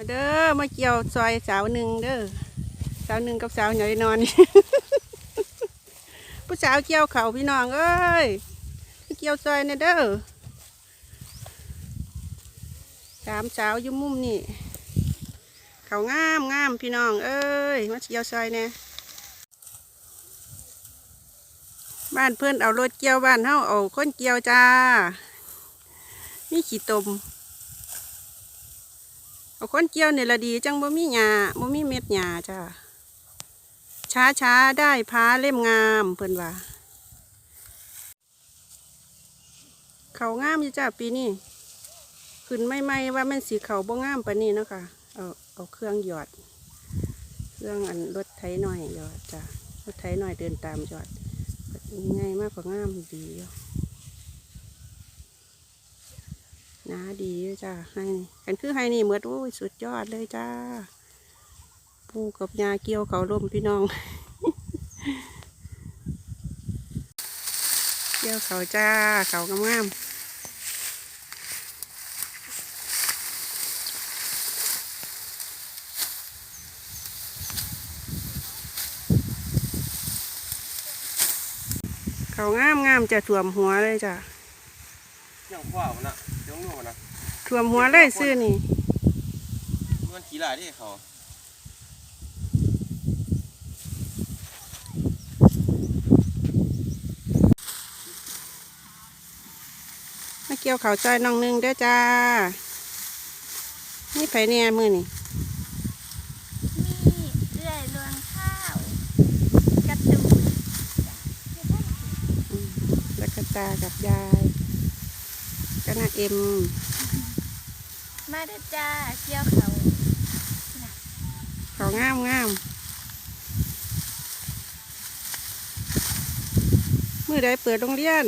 มาเกี่ยวซอยสาวหนึ่งเด้อสาวหนึ่งกับสาวหน่อยนอน ผู้สาวเกี่ยวเขาพี่น้องเอ้ยเกี่ยวซอยเนี่ยเด้อสามสาวอยู่มุมนี่เขางามงามพี่น้องเอ้ยมาเกี่ยวซอยเนี่ยบ้านเพื่อนเอารถเกี่ยวบ้านเฮาเอาคนเกี่ยวจ้ามีขี้ตม เอาคนเกี่ยวเนี่ยละดีจังบ่มีหญ้าบ่มีเม็ดหญ้าจ้าช้าช้าได้พาเล่มงามเพิ่นว่า เขางามอยู่จ้าปีนี้ขึ้นไม่ไม่ว่ามันสีเขาบ่งามปานนี้เนาะค่ะเอาเอาเครื่องหยอด เครื่องอันรถไถหน่อยหยอดจ้ารถไถหน่อยเดินตามหยอดง่ายมากกว่างามดีอยู่ ห นาดีจ้าให้นี่กันคือให้นี่เหมือนโอ้ยสุดยอดเลยจ้า ปูกับยาเกี่ยวเขาลมพี่น้อง เกี่ยวเขาจ้าเขางามๆเขางามงามจะถ่วมหัวเลยจ้ายังขว้ามันนะยังนู่นมันนะ ถ่วมหัวเลยซื้อนี่มันขี่ลายที่เขามาเกี่ยวเขาวจอยน้องหนึงเด้อจ้า นี่ไผเนี่ยมือนี่มีเรื่อยรวงข้าวกระตูนแล้วก็ตากับยายก็นาเอ็ม มาเด้อจ้าเกี่ยวเขาเขางามงามมือใดเปิดโรงเรียน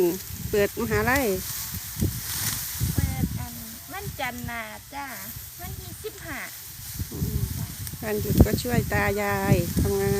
เปิดมหาลัยเปิดอันมันจันทร์นาจ้าวันที่สิบห้าวันหยุดก็ช่วยตายายทำงา